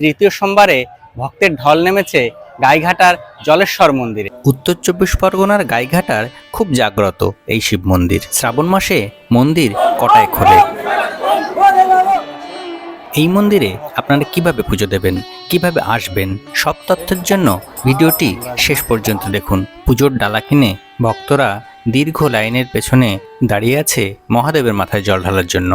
তৃতীয় সোমবারে ভক্তের ঢল নেমেছে গাইঘাটার জলেশ্বর মন্দিরে। উত্তর চব্বিশ পরগনার গাইঘাটার খুব জাগ্রত এই শিব মন্দির। শ্রাবণ মাসে মন্দির কটায় খোলে? এই মন্দিরে আপনারা কীভাবে পুজো দেবেন, কীভাবে আসবেন, সব তথ্যের জন্য ভিডিওটি শেষ পর্যন্ত দেখুন। পুজোর ডালা কিনে ভক্তরা দীর্ঘ লাইনের পেছনে দাঁড়িয়ে আছে মহাদেবের মাথায় জল ঢালার জন্য।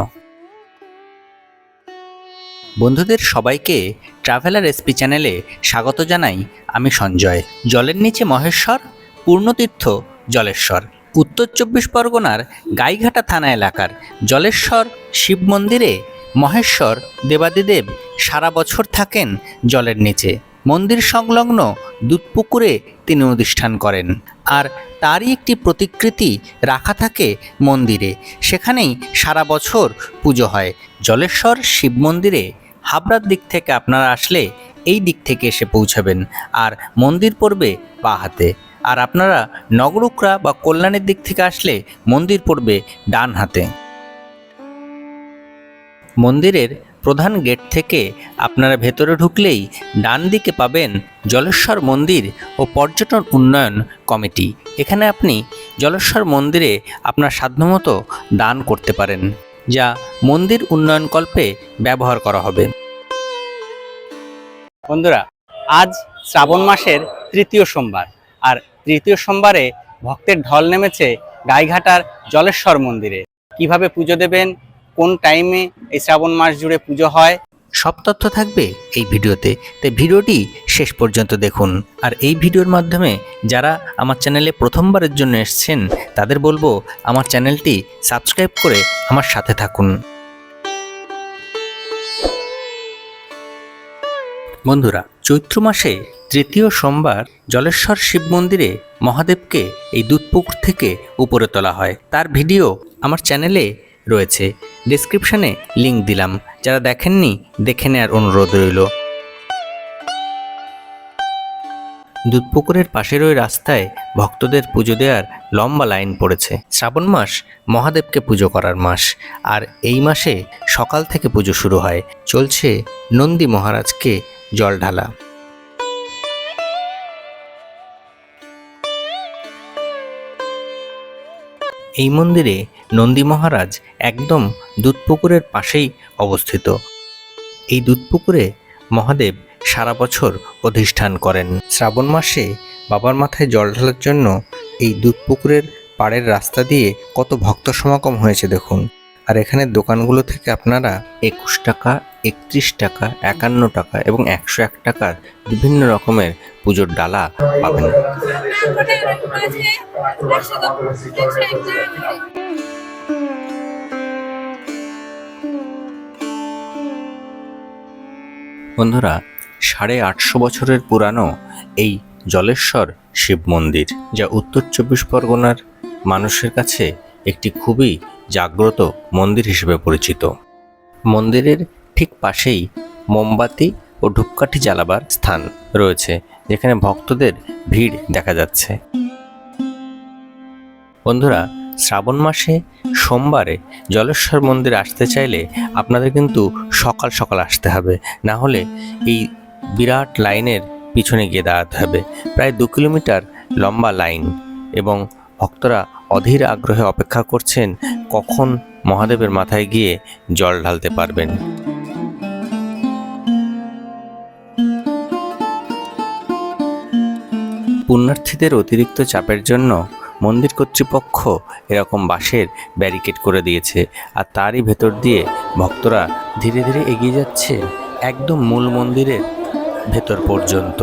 বন্ধুদের সবাইকে ট্রাভেলার এসপি চ্যানেলে স্বাগত জানাই আমি সঞ্জয়। জলের নিচে মহেশ্বর, পূর্ণতীর্থ জলেশ্বর। উত্তর চব্বিশ পরগনার গাইঘাটা থানা এলাকার জলেশ্বর শিব মন্দিরে মহেশ্বর দেবাদিদেব সারা বছর থাকেন জলের নিচে। মন্দির সংলগ্ন দুধপুকুরে তিনি অনুষ্ঠান করেন। আর তারই একটি প্রতিকৃতি রাখা থাকে মন্দিরে। সেখানেই সারা বছর পুজো হয়। জলেশ্বর শিব মন্দিরে হাবড়ার দিক থেকে আপনারা আসলে এই দিক থেকে এসে পৌঁছাবেন, আর মন্দির পড়বে বা হাতে। আর আপনারা নগরুকরা বা কল্যাণের দিক থেকে আসলে মন্দির পড়বে ডান হাতে। মন্দিরের প্রধান গেট থেকে আপনারা ভেতরে ঢুকলেই ডান দিকে পাবেন জলেশ্বর মন্দির ও পর্যটন উন্নয়ন কমিটি। এখানে আপনি জলেশ্বর মন্দিরে আপনার সাধ্যমতো দান করতে পারেন, যা মন্দির উন্নয়নকল্পে ব্যবহার করা হবে। বন্ধুরা, আজ শ্রাবণ মাসের তৃতীয় সোমবার, আর তৃতীয় সোমবারে ভক্তের ঢল নেমেছে গাইঘাটার জলেশ্বর মন্দিরে। কীভাবে পুজো দেবেন, কোন টাইমে এই শ্রাবণ মাস জুড়ে পুজো হয়, সব তথ্য থাকবে এই ভিডিওতে। তাই ভিডিওটি শেষ পর্যন্ত দেখুন। আর এই ভিডিওর মাধ্যমে যারা আমার চ্যানেলে প্রথমবারের জন্য এসছেন, তাদের বলব আমার চ্যানেলটি সাবস্ক্রাইব করে আমার সাথে থাকুন। বন্ধুরা, চৈত্র মাসে তৃতীয় সোমবার জলেশ্বর শিব মন্দিরে মহাদেবকে এই দুধপুকুর থেকে উপরে তোলা হয়। তার ভিডিও আমার চ্যানেলে রয়েছে। ডেসক্রিপশনে লিংক দিলাম। যারা দেখেননি, দেখে নেওয়ার অনুরোধ রইল। দুধপুকুরের পাশের ওই রাস্তায় ভক্তদের পুজো দেওয়ার লম্বা লাইন পড়েছে। শ্রাবণ মাস মহাদেবকে পুজো করার মাস, আর এই মাসে সকাল থেকে পুজো শুরু হয়। চলছে নন্দী মহারাজকে জল ঢালা। এই মন্দিরে নন্দী মহারাজ একদম দুধপুকুরের পাশেই অবস্থিত। এই দুধপুকুরে মহাদেব সারা বছর অধিষ্ঠান করেন। শ্রাবণ মাসে বাবার মাথায় জল ঢালার জন্য এই দুধপুকুরের পাড়ের রাস্তা দিয়ে কত ভক্ত সমাগম হয়েছে দেখুন। আর এখানে দোকানগুলো থেকে আপনারা একুশ টাকা একত্রিশ টাকা, একান্ন টাকা এবং একশো এক টাকার বিভিন্ন রকমের পুজোর ডালা পাবেন। বন্ধুরা, সাড়ে আটশো বছরের পুরানো এই জলেশ্বর শিব মন্দির, যা উত্তর চব্বিশ পরগনার মানুষের কাছে একটি খুবই জাগ্রত মন্দির হিসেবে পরিচিত। মন্দিরের ঠিক পাশেই মোমবাতি ও ধূপকাঠি জ্বালাবার স্থান রয়েছে, যেখানে ভক্তদের ভিড় দেখা যাচ্ছে। বন্ধুরা, শ্রাবণ মাসে সোমবারে জলেশ্বর মন্দির আসতে চাইলে আপনাদের কিন্তু সকাল সকাল আসতে হবে। না হলে এই বিরাট লাইনের পিছনে গিয়ে দাঁড়াতে হবে। প্রায় দু কিলোমিটার লম্বা লাইন এবং ভক্তরা অধীর আগ্রহে অপেক্ষা করছেন কখন মহাদেবের মাথায় গিয়ে জল ঢালতে পারবেন। পুণ্যার্থীদের অতিরিক্ত চাপের জন্য মন্দির কর্তৃপক্ষ এরকম বাঁশের ব্যারিকেড করে দিয়েছে আর তারই ভেতর দিয়ে ভক্তরা ধীরে ধীরে এগিয়ে যাচ্ছে একদম মূল মন্দিরের ভেতর পর্যন্ত।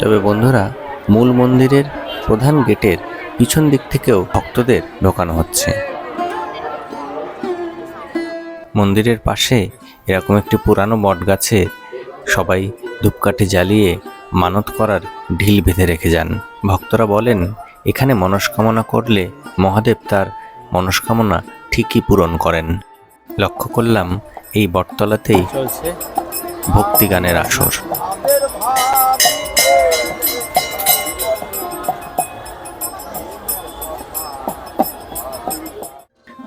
তবে বন্ধুরা, মূল মন্দিরের প্রধান গেটের পিছন দিক থেকেও ভক্তদের ঢোকানো হচ্ছে। মন্দিরের পাশে এরকম একটি পুরানো বট গাছে সবাই ধূপকাঠি জ্বালিয়ে মানত করার ঢিল বেঁধে রেখে যান। ভক্তরা বলেন এখানে মনস্কামনা করলে মহাদেব তার মনস্কামনা ঠিকই পূরণ করেন। লক্ষ্য করলাম এই বটতলাতেই চলছে। ভক্তিগানের আসর।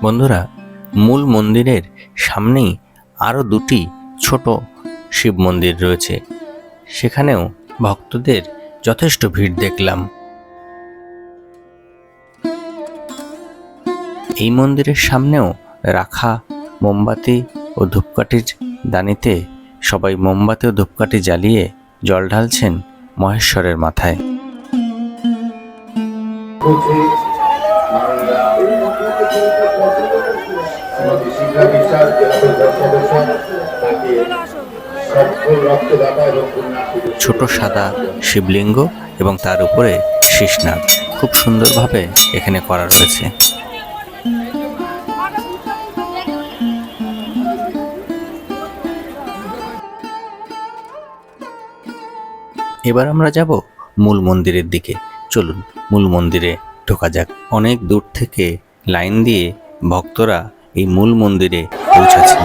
বন্ধুরা মূল মন্দিরের সামনেই আরও দুটি ছোট শিব মন্দির রয়েছে। সেখানেও ভক্তদের যথেষ্ট ভিড় দেখলাম। এই মন্দিরের সামনেও রাখা মোমবাতি ও ধূপকাঠির দানিতে সবাই মোমবাতি ও ধূপকাঠি জ্বালিয়ে জল ঢালছেন মহেশ্বরের মাথায়। শ্রীমতী বিশ্বাস ছোট সাদা শিবলিঙ্গ এবং তার উপরে শীষনাগ খুব সুন্দরভাবে এখানে করা রয়েছে। এবার আমরা যাব মূল মন্দিরের দিকে। চলুন, মূল মন্দিরে ঢোকা যাক। অনেক দূর থেকে লাইন দিয়ে ভক্তরা এই মূল মন্দিরে পৌঁছাচ্ছেন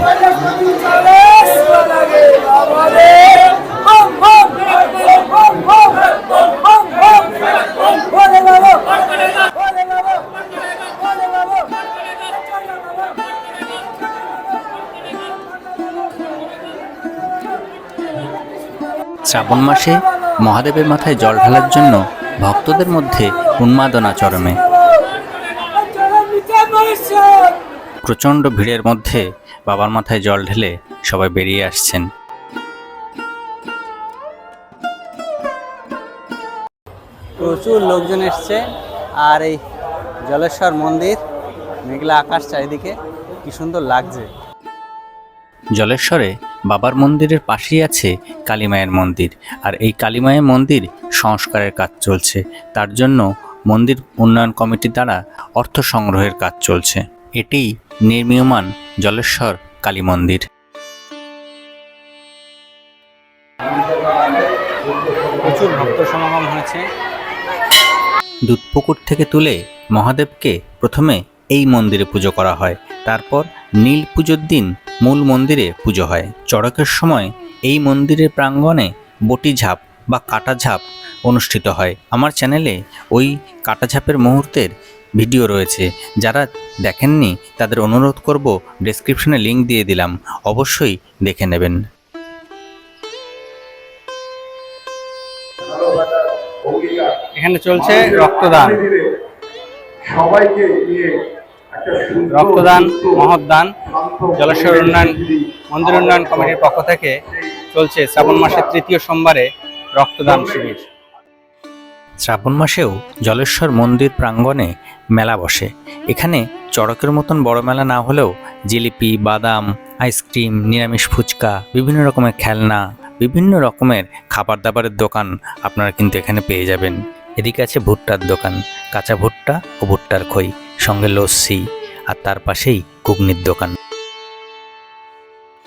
শ্রাবণ মাসে মহাদেবের মাথায় জল ঢালার জন্য ভক্তদের মধ্যে উন্মাদনা চরমে প্রচণ্ড ভিড়ের মধ্যে বাবার মাথায় জল ঢেলে সবাই বেরিয়ে আসছেন। প্রচুর লোকজন এসছে আর এই জলেশ্বর মন্দির মেঘলা আকাশ চারিদিকে কি সুন্দর লাগছে। জলেশ্বরে বাবার মন্দিরের পাশেই আছে কালীমায়ের মন্দির আর এই কালীমায়ের মন্দির সংস্কারের কাজ চলছে। তার জন্য মন্দির উন্নয়ন কমিটি দ্বারা অর্থ সংগ্রহের কাজ চলছে। এটি নির্মীয়মান জলেশ্বর কালী মন্দির। প্রচুর ভক্ত সমাগম হয়েছে। দুধপুকুর থেকে তুলে মহাদেবকে প্রথমে এই মন্দিরে পুজো করা হয় তারপর নীল পুজোর দিন মূল মন্দিরে পুজো হয়। চড়কের সময় এই মন্দিরের প্রাঙ্গণে বটি ঝাঁপ বা কাটা ঝাঁপ অনুষ্ঠিত হয়। আমার চ্যানেলে ওই কাটা ঝাঁপের মুহূর্তের ভিডিও রয়েছে। যারা দেখেননি তাদের অনুরোধ করব ডেসক্রিপশনে লিংক দিয়ে দিলাম। অবশ্যই দেখে নেবেন। এখানে চলছে রক্তদান। সবাইকে নিয়ে রক্তদান সুস্থ, মহৎদান জলেশ্বর উন্নয়ন মন্দির উন্নয়ন কমিটির পক্ষ থেকে চলছে শ্রাবণ মাসের তৃতীয় সোমবারে রক্তদান শিবির। শ্রাবণ মাসেও জলেশ্বর মন্দির প্রাঙ্গণে মেলা বসে। এখানে চড়কের মতন বড় মেলা না হলেও জিলিপি, বাদাম, আইসক্রিম, নিরামিষ ফুচকা, বিভিন্ন রকমের খেলনা, বিভিন্ন রকমের খাবার দাবারের দোকান আপনারা কিন্তু এখানে পেয়ে যাবেন। এদিকে আছে ভুট্টার দোকান, কাঁচা ভুট্টা ও ভুট্টার খই, সঙ্গে লস্যি আর তার পাশেই ঘুগনির দোকান।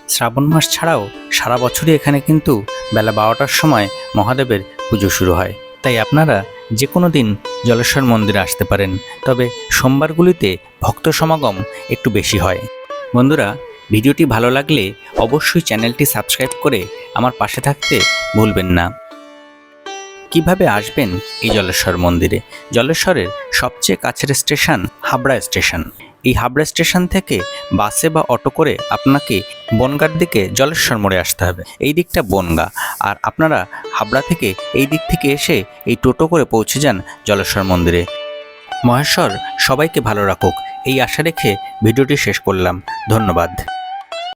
শ্রাবণ মাস ছাড়াও সারা বছরই এখানে কিন্তু বেলা বারোটার সময় মহাদেবের পুজো শুরু হয়। তাই আপনারা যে কোনো দিন জলেশ্বর মন্দিরে আসতে পারেন, তবে সোমবারগুলিতে ভক্ত সমাগম একটু বেশি হয়। বন্ধুরা, ভিডিওটি ভালো লাগলে অবশ্যই চ্যানেলটি সাবস্ক্রাইব করে আমার পাশে থাকতে ভুলবেন না। কীভাবে আসবেন এই জলেশ্বর মন্দিরে? জলেশ্বরের সবচেয়ে কাছের স্টেশন হাবড়া স্টেশন। এই হাবড়া স্টেশন থেকে বাসে বা অটো করে আপনাকে বনগার দিকে জলেশ্বর মোড়ে আসতে হবে। এই দিকটা বনগা। আর আপনারা হাবড়া থেকে এই দিক থেকে এসে এই টোটো করে পৌঁছে যান জলেশ্বর মন্দিরে। মহেশ্বর, সবাইকে ভালো রাখুক। এই আশা রেখে ভিডিওটি শেষ করলাম। ধন্যবাদ।